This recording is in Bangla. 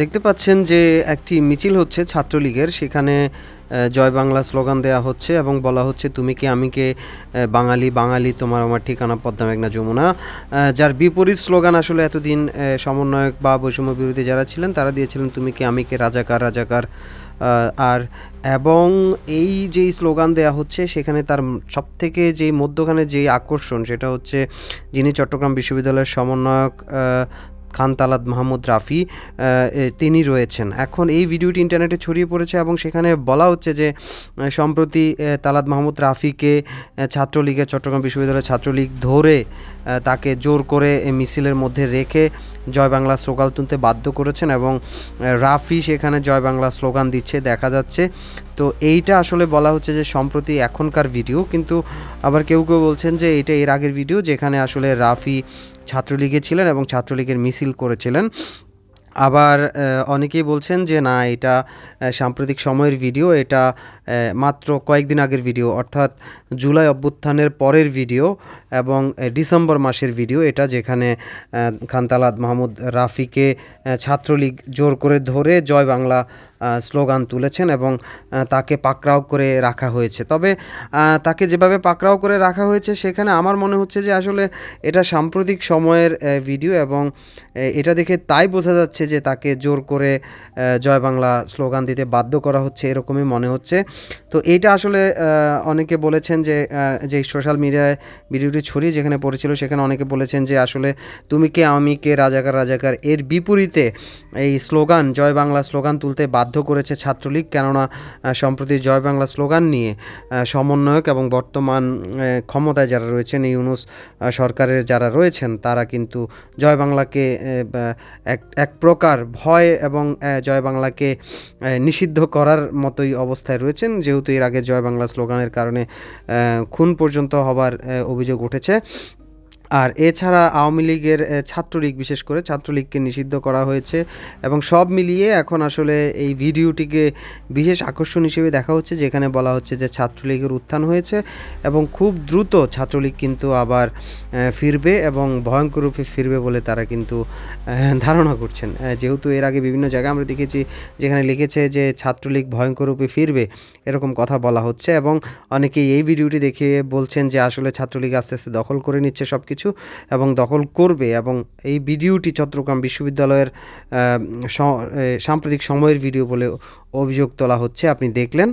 দেখতে পাচ্ছেন যে একটি মিছিল হচ্ছে ছাত্রলীগের। সেখানে জয় বাংলা স্লোগান দেওয়া হচ্ছে এবং বলা হচ্ছে, তুমি কি আমি কে? বাঙালি বাঙালি তোমার আমার ঠিকানা, পদ্মা মেঘনা যমুনা। যার বিপরীত স্লোগান আসলে এতদিন সমন্বয়ক বা বৈষম্য বিরোধী যারা ছিলেন, তারা দিয়েছিলেন, তুমি কি আমি কে? রাজাকার রাজাকার। আর, এবং এই যেই স্লোগান দেয়া হচ্ছে, সেখানে তার সব থেকে যেই মধ্যখানে যেই আকর্ষণ, সেটা হচ্ছে, যিনি চট্টগ্রাম বিশ্ববিদ্যালয়ের সমন্বয়ক আহ, খান তালাদ মাহমুদ রাফি তিনি রয়েছেন। এখন এই ভিডিওটি ইন্টারনেটে ছড়িয়ে পড়েছে এবং সেখানে বলা হচ্ছে যে সম্প্রতি তালাদ মাহমুদ রাফিকে ছাত্রলীগের চট্টগ্রাম বিশ্ববিদ্যালয়ের ছাত্রলীগ ধরে তাকে জোর করে মিছিলের মধ্যে রেখে জয় বাংলা স্লোগান তুলতে বাধ্য করেছেন এবং রাফি সেখানে জয় বাংলা স্লোগান দিচ্ছে, দেখা যাচ্ছে। তো এইটা আসলে বলা হচ্ছে যে সম্প্রতি এখনকার ভিডিও, কিন্তু আবার কেউ কেউ বলছেন যে এটা এর আগের ভিডিও যেখানে আসলে রাফি ছাত্রলীগে ছিলেন এবং ছাত্রলীগের মিছিল করেছিলেন। আবার অনেকেই বলছেন যে না, এটা সাম্প্রতিক সময়ের ভিডিও, এটা মাত্র কয়েকদিন আগের ভিডিও, অর্থাৎ জুলাই অভ্যুত্থানের পরের ভিডিও এবং ডিসেম্বর মাসের ভিডিও, এটা যেখানে খানতালাদ মাহমুদ রাফিকে ছাত্রলীগ জোর করে ধরে জয় বাংলা স্লোগান তুলেছেন এবং তাকে পাকড়াও করে রাখা হয়েছে। তবে তাকে যেভাবে পাকড়াও করে রাখা হয়েছে, সেখানে আমার মনে হচ্ছে যে আসলে এটা সাম্প্রতিক সময়ের ভিডিও এবং এটা দেখে তাই বোঝা যাচ্ছে যে তাকে জোর করে জয় বাংলা স্লোগান দিতে বাধ্য করা হচ্ছে এরকমই মনে হচ্ছে। তো এইটা আসলে অনেকে বলেছেন যে যে সোশ্যাল মিডিয়ায় ভিডিওটি ছড়িয়ে যেখানে পড়েছিল, সেখানে অনেকে বলেছেন যে আসলে তুমি কে, আমি কে, রাজাকার রাজাকার, এর বিপরীতে এই স্লোগান, জয় বাংলা স্লোগান তুলতে বাধ্য করেছে ছাত্রলীগ, কেননা সম্প্রতি জয় বাংলা স্লোগান নিয়ে সমন্বয়ক এবং বর্তমান ক্ষমতায় যারা রয়েছেন ইউনুস সরকারের যারা রয়েছেন, তারা কিন্তু জয় বাংলাকে এক এক প্রকার ভয় এবং জয় বাংলাকে নিষিদ্ধ করার মতোই অবস্থায় রয়েছেন। যেহেতু এর আগে জয় বাংলা স্লোগানের কারণে খুন পর্যন্ত হবার অভিযোগ উঠেছে। আর এছাড়া আওয়ামী লীগের ছাত্রলীগ, বিশেষ করে ছাত্রলীগকে নিষিদ্ধ করা হয়েছে এবং সব মিলিয়ে এখন আসলে এই ভিডিওটিকে বিশেষ আকর্ষণ হিসেবে দেখা হচ্ছে, যেখানে বলা হচ্ছে যে ছাত্রলীগের উত্থান হয়েছে এবং খুব দ্রুত ছাত্রলীগ কিন্তু আবার ফিরবে এবং ভয়ঙ্কর রূপে ফিরবে বলে তারা কিন্তু ধারণা করছেন। যেহেতু এর আগে বিভিন্ন জায়গায় আমরা দেখেছি যেখানে লিখেছে যে ছাত্রলীগ ভয়ঙ্কর রূপে ফিরবে, এরকম কথা বলা হচ্ছে এবং অনেকেই এই ভিডিওটি দেখে বলছেন যে আসলে ছাত্রলীগ আস্তে আস্তে দখল করে নিচ্ছে সব কিছু এবং দখল করবে এবং এই ভিডিওটি চট্টগ্রাম বিশ্ববিদ্যালয়ের সাম্প্রতিক সময়ের ভিডিও বলে অভিযোগ তোলা হচ্ছে। আপনি দেখলেন?